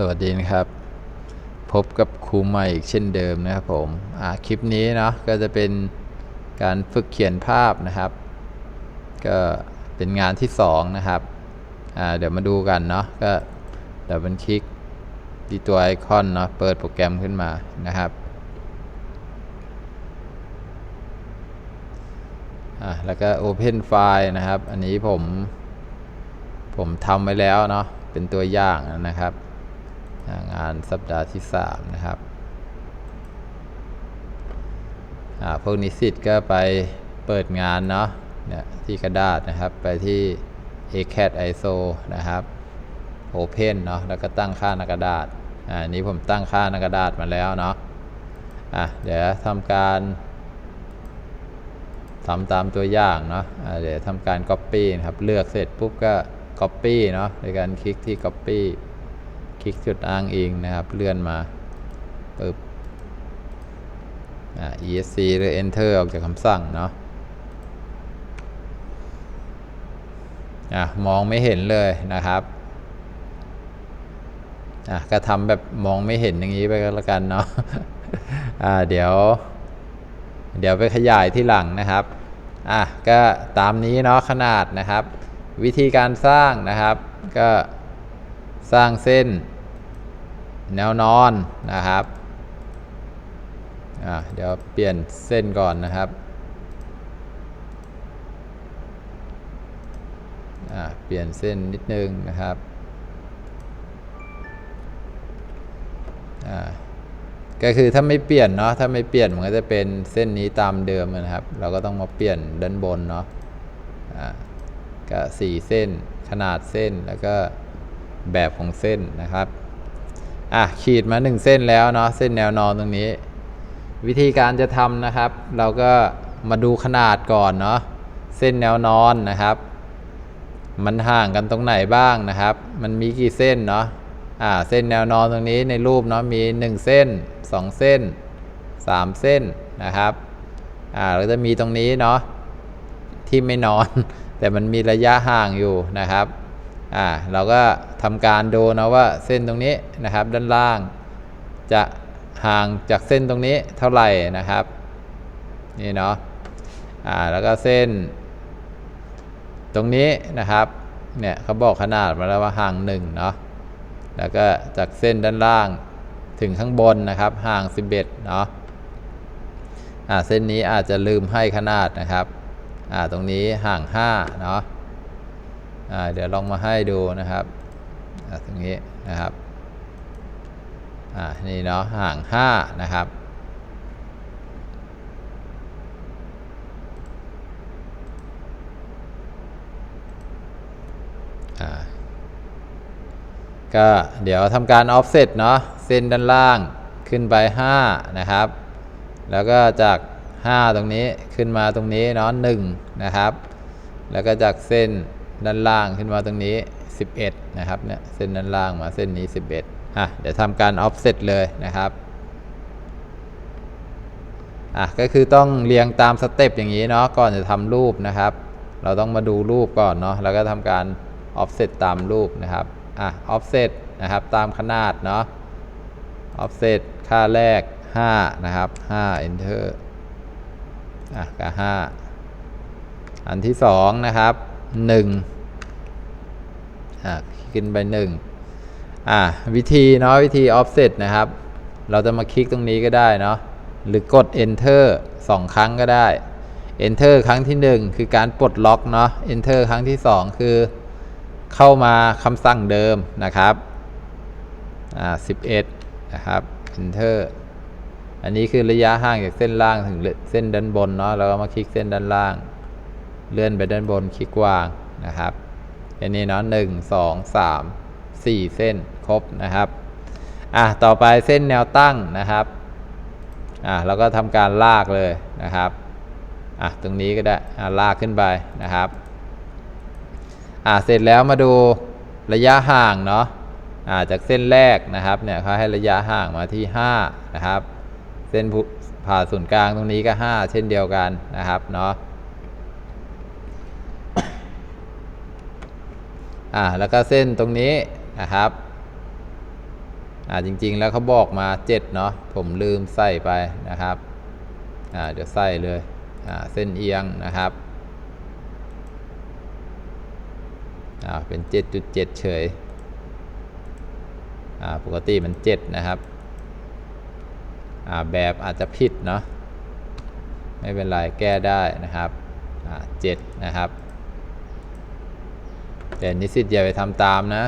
สวัสดีนะครับ พบกับครูใหม่อีกเช่นเดิมนะครับผมคลิปนี้เนาะก็จะเป็นการฝึกเขียนภาพนะครับ ก็เป็นงานที่สองนะครับเดี๋ยวมาดูกันเนาะก็เดี๋ยวมันคลิกที่ตัวไอคอนเนาะเปิดโปรแกรมขึ้นมานะครับแล้วก็ Open File นะครับ อันนี้ผมผมทำไว้แล้วเนาะเป็นตัวอย่างนะครับ งานสัปดาห์ที่ 3 นะครับพวกนิสิตก็ไปเปิดงานเนาะเนี่ยที่กระดาษนะครับไปที่ ACAD ISO นะครับ Open เนาะแล้วก็ตั้งค่าหน้ากระดาษอ่าอันนี้ผมตั้งค่าหน้ากระดาษมาแล้วเนาะอะเดี๋ยวทำการทำตามตัวอย่างเนาะอ่าเดี๋ยวทำการ Copy นะครับ เลือกเสร็จปุ๊บก็ Copy เนาะในการคลิกที่ Copy คลิกจุดอ้างอิงนะครับ เลื่อนมาปึ๊บอ่า esc หรือ enter ออกจากคำสั่งเนาะอะมองไม่เห็นเลยนะครับอะก็ทำแบบมองไม่เห็นอย่างนี้ไปก็แล้วกันเนาะอ่าเดี๋ยว เดี๋ยวไปขยายที่หลังนะครับอะก็ตามนี้เนาะขนาดนะครับ วิธีการสร้างนะครับ ก็สร้างเส้น แนวนอนนะครับเดี๋ยวเปลี่ยนเส้นก่อนนะครับเปลี่ยนเส้นนิดนึงนะครับก็คือถ้าไม่เปลี่ยนเนาะถ้าไม่เปลี่ยนมันก็จะเป็นเส้นนี้ตามเดิมนะครับ เราก็ต้องมาเปลี่ยนด้านบนเนาะก็สี่เส้นขนาดเส้นแล้วก็แบบของเส้นนะครับ อะขีดมา1เส้นแล้วเนาะเส้นแนวนอนตรงนี้ วิธีการจะทำนะครับ เราก็มาดูขนาดก่อนเนาะเส้นแนวนอนนะครับ มันห่างกันตรงไหนบ้างนะครับ มันมีกี่เส้นเนาะอ่าเส้นแนวนอนตรงนี้ในรูปเนาะมี 1 เส้น 2 เส้น 3 เส้นนะครับอ่าแล้วจะมีตรงนี้เนาะที่ไม่นอน แต่มันมีระยะห่างอยู่นะครับ อ่าเราก็ทำการดูนะว่าเส้นตรงนี้นะครับ ด้านล่าง จะห่างจากเส้นตรงนี้เท่าไหร่นะครับนี่เนาะอ่าแล้วก็เส้น ตรงนี้นะครับเนี่ยเขาบอกขนาดมาแล้วว่าห่างหนึ่งเนาะแล้วก็จากเส้นด้านล่างถึงข้างบนนะครับ ห่าง 11เนาะอ่าเส้นนี้อาจจะลืมให้ขนาดนะครับอ่าตรงนี้ห่าง5เนาะ เดี๋ยวลองมาให้ดูนะครับตรงนี้นะครับนี่เนาะห่าง 5 นะครับก็เดี๋ยวทำการ offset เนาะเส้นด้านล่างขึ้นไป 5 นะครับ แล้วก็จาก 5 ตรงนี้ขึ้นมาตรงนี้เนาะ1นะครับ แล้วก็จากเส้น ด้านล่างขึ้นมาตรงนี้ 11 นะครับเนี่ยเส้นด้านล่างมาเส้นนี้ 11อะเดี๋ยวทำการ offset เลยนะครับอะก็คือต้องเรียงตามสเต็ปอย่างนี้เนาะก่อนจะทำรูปนะครับ เราต้องมาดูรูปก่อนเนาะแล้วก็ทำการ offset ตามรูปนะครับอะ offset นะครับตามขนาดเนาะ offset ค่าแรก 5 นะครับ 5 enter อะก็5อันที่ 2 นะครับ 1อะขึ้นไป1อะวิธีเนาะวิธี offset นะครับ เราจะมาคลิกตรงนี้ก็ได้เนาะหรือกด enter 2 ครั้งก็ได้ enter ครั้งที่ 1 คือการปลดล็อกเนาะ enter ครั้งที่ 2 คือเข้ามาคำสั่งเดิมนะครับอ่า11 นะครับ enter อันนี้คือระยะห่างจากเส้นล่างถึงเส้นด้านบนเนาะแล้วก็มาคลิกเส้นด้านล่าง เลื่อนไปด้านบนคลิกวางนะครับอันนี้เนาะหนึ่งสองสามสี่เส้นครบนะครับอะต่อไปเส้นแนวตั้งนะครับอะเราก็ทำการลากเลยนะครับอะตรงนี้ก็ได้อะลากขึ้นไปนะครับอ่าเสร็จแล้วมาดูระยะห่างเนาะอ่าจากเส้นแรกนะครับเนี่ยเขาให้ระยะห่างมาที่ 5 นะครับ เส้นผ่าศูนย์กลางตรงนี้ก็ 5 เช่นเดียวกันนะครับเนาะ อ่าแล้วก็เส้นตรงนี้นะครับอ่าจริงๆแล้วเขาบอกมา7เนาะผมลืมใส่ไปนะครับอ่าเดี๋ยวใส่เลยอ่าเส้นเอียงนะครับอ่าเป็น 7.7 เฉยอ่าปกติมัน 7 นะครับอ่าแบบอาจจะผิดเนาะไม่เป็นไรแก้ได้นะครับอ่า7นะครับ แต่นิสิตอย่าไปทำตามนะ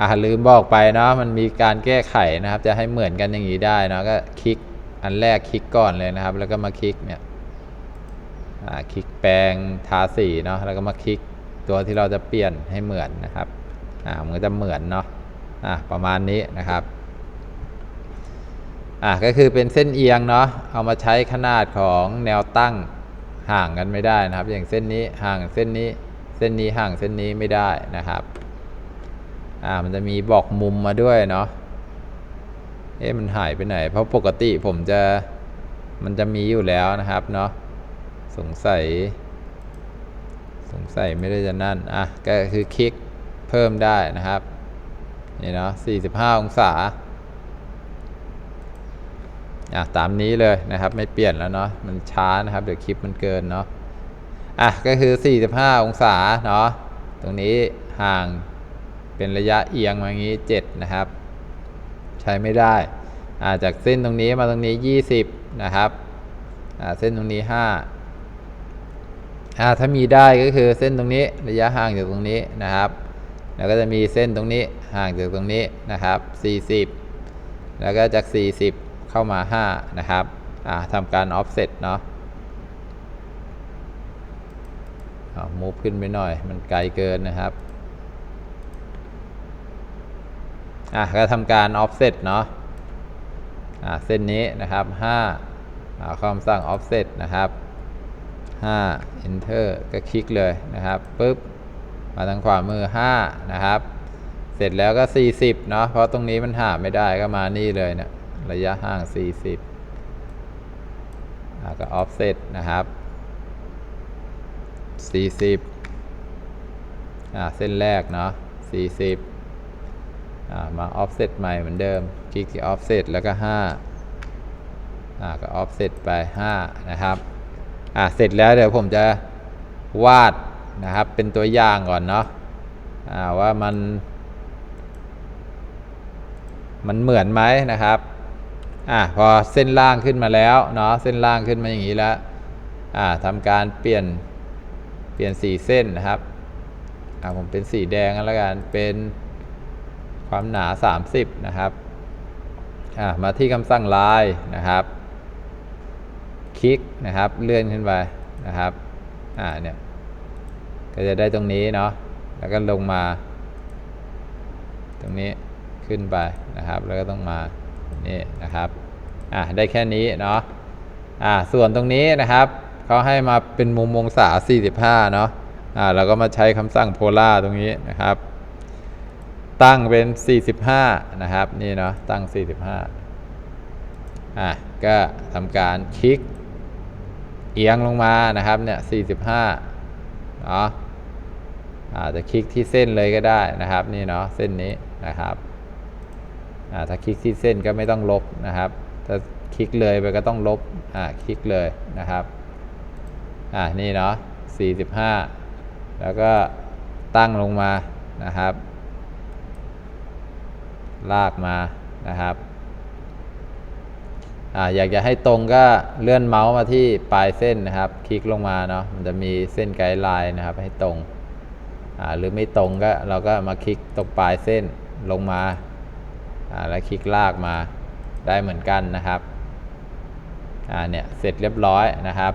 อ่าลืมบอกไปเนาะมันมีการแก้ไขนะครับ จะให้เหมือนกันอย่างนี้ได้เนาะก็คลิกอันแรกคลิกก่อนเลยนะครับ แล้วก็มาคลิกเนี่ยอ่าคลิกแปลงทาสีเนาะแล้วก็มาคลิกตัวที่เราจะเปลี่ยนให้เหมือนนะครับอ่ามันก็จะเหมือนเนาะอ่าประมาณนี้นะครับอ่าก็คือเป็นเส้นเอียงเนาะเอามาใช้ขนาดของแนวตั้ง ห่างกันไม่ได้นะครับ อย่างเส้นนี้ห่างเส้นนี้เส้นนี้ห่างเส้นนี้ไม่ได้นะครับอ่ามันจะมีบอกมุมมาด้วยเนาะเอ๊ะมันหายไปไหน เพราะปกติผมจะมันจะมีอยู่แล้วนะครับเนาะสงสัย สงสัยไม่ได้จะนั่นอะก็คือคลิกเพิ่มได้นะครับนี่เนาะ45 องศา อะตามนี้เลยนะครับไม่เปลี่ยนแล้วเนาะมันช้านะครับเดี๋ยวคลิปมันเกินเนาะอะก็คือ 45 องศาเนาะตรงนี้ห่างเป็นระยะเอียงมางี้ 7 นะครับ ใช้ไม่ได้อ่าจากเส้นตรงนี้มาตรงนี้ 20 นะครับอ่าเส้นตรงนี้ 5อ่าถ้ามีได้ก็คือเส้นตรงนี้ระยะห่างจากตรงนี้นะครับ แล้วก็จะมีเส้นตรงนี้ห่างจากตรงนี้นะครับ 40 แล้วก็จาก 40 เข้ามา 5 นะครับอ่าทำการ offset เนาะอ่า move ขึ้นไปหน่อย มันไกลเกินนะครับอะก็ทำการ offset เนาะอะเส้นนี้นะครับ5อ่าคำสั่ง offset นะครับ 5 enter ก็คลิกเลยนะครับปุ๊บมาทางขวามือ 5 นะครับ เสร็จแล้วก็ 40 เนาะเพราะตรงนี้มันหาไม่ได้ก็มานี่เลยเนะี่ย ระยะห่าง 40อะก็ offset นะครับ 40อ่าเส้นแรกเนาะ 40อ่ามา offset ใหม่เหมือนเดิม คลิกที่ offset แล้วก็ 5อ่าก็ offset ไป 5 นะครับอ่าเสร็จแล้วเดี๋ยวผมจะวาดนะครับ เป็นตัวอย่างก่อนเนาะว่ามัน มันเหมือนไหมนะครับ อ่าพอเส้นล่างขึ้นมาแล้วเนาะเส้นล่างขึ้นมาอย่างนี้แล้วอ่าทำการเปลี่ยนเปลี่ยนสีเส้นนะครับอ่าผมเป็นสีแดงแล้วกันเป็นความหนา 30 นะครับมาที่คำสั่งลายนะครับคลิกนะครับเลื่อนขึ้นไปนะครับอ่าเนี่ยก็จะได้ตรงนี้เนาะแล้วก็ลงมา ตรงนี้ขึ้นไปนะครับ แล้วก็ต้องมา นี่นะครับอ่าได้แค่นี้เนาะอ่าส่วนตรงนี้นะครับเขาให้มาเป็นมุมองศา 45 เนาะอ่าเราก็มาใช้คำสั่งโพล่าตรงนี้นะครับ ตั้งเป็น 45 นะครับนี่เนาะตั้ง 45อะก็ทำการคลิกเอียงลงมานะครับเนี่ย 45เนาะอาจจะคลิกที่เส้นเลยก็ได้นะครับ นี่เนาะเส้นนี้นะครับ ถ้าคลิกที่เส้นก็ไม่ต้องลบนะครับถ้าคลิกเลยไปก็ต้องลบอ่าคลิกเลยนะครับอ่านี่เนาะ45 แล้วก็ตั้งลงมานะครับ ลากมานะครับออยากจะให้ตรงก็เลื่อนเมาส์มาที่ปลายเส้นนะครับ คลิกลงมาเนาะมันจะมีเส้นไกด์ไลน์นะครับให้ตรงหรือไม่ตรงก็เราก็มาคลิกตรงปลายเส้นลงมา แล้วคลิกลากมาได้เหมือนกันนะครับเนี่ยเสร็จเรียบร้อยนะครับ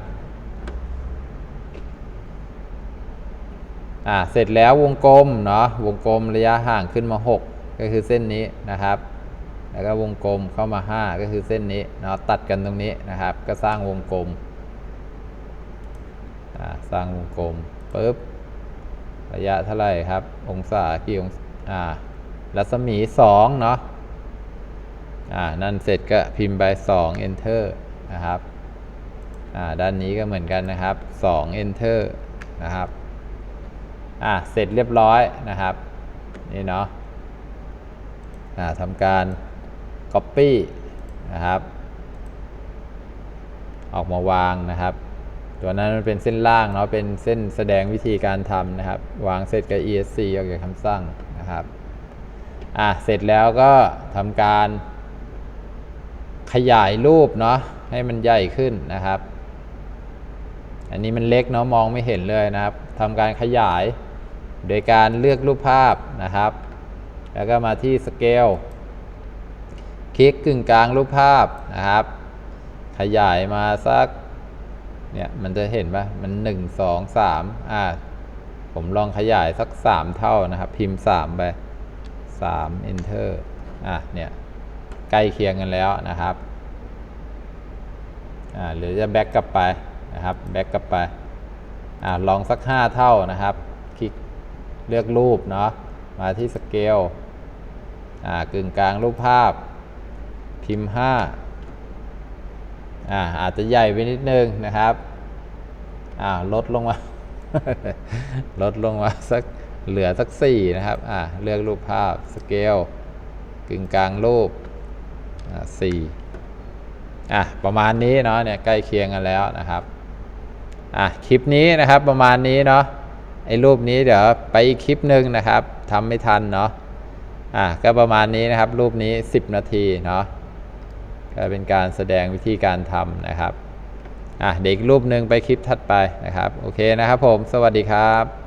เสร็จแล้ววงกลมเนาะวงกลมระยะห่างขึ้นมา 6 ก็คือเส้นนี้นะครับ แล้วก็วงกลมเข้ามา 5 ก็คือเส้นนี้เนาะตัดกันตรงนี้นะครับ ก็สร้างวงกลมสร้างวงกลมปุ๊บระยะเท่าไหร่ครับ องศากี่องศารัศมี2เนาะ อ่านั่นเสร็จก็พิมพ์ไป2 enter นะครับอ่าด้านนี้ก็เหมือนกันนะครับ 2 enter นะครับอะเสร็จเรียบร้อยนะครับ นี่เนาะอ่าทำการ Copy นะครับ ออกมาวางนะครับ ตัวนั้นมันเป็นเส้นล่างเนาะเป็นเส้นแสดงวิธีการทำนะครับ วางเสร็จกับ ESC ออกจากคำสั่งนะครับอะเสร็จแล้วก็ทำการ ขยายรูปเนาะให้มันใหญ่ขึ้นนะครับ อันนี้มันเล็กเนาะมองไม่เห็นเลยนะครับทำการขยายโดยการเลือกรูปภาพนะครับ แล้วก็มาที่สเกลคลิกกึ่งกลางรูปภาพนะครับ ขยายมาสักเนี่ยมันจะเห็นปะมันหนึ่งสองสามอ่าผมลองขยายสักสามเท่านะครับ พิมพ์สามไปสาม enter อะเนี่ย ใกล้เคียงกันแล้วนะครับหรือจะแบ็กกลับไปนะครับแบ็กกลับไปอลองสัก 5 เท่านะครับ คลิกเลือกรูปเนาะมาที่สเกลอ่ากึ่งกลางรูปภาพ พิมพ์ 5อ่าอาจจะใหญ่ไปนิดนึงนะครับอ่าลดลงมา ลดลงมาสักเหลือสักสี่นะครับอ่าเลือกรูปภาพสเกลกึ่งกลางรูป สี่อะประมาณนี้เนาะเนี่ยใกล้เคียงกันแล้วนะครับอะคลิปนี้นะครับประมาณนี้เนาะไอ้รูปนี้เดี๋ยวไปอีกคลิปหนึ่งนะครับทำไม่ทันเนาะอะก็ประมาณนี้นะครับ รูปนี้ 10 นาทีเนาะก็เป็นการแสดงวิธีการทำนะครับอะเด็กรูปหนึ่งไปคลิปถัดไปนะครับ โอเคนะครับผม สวัสดีครับ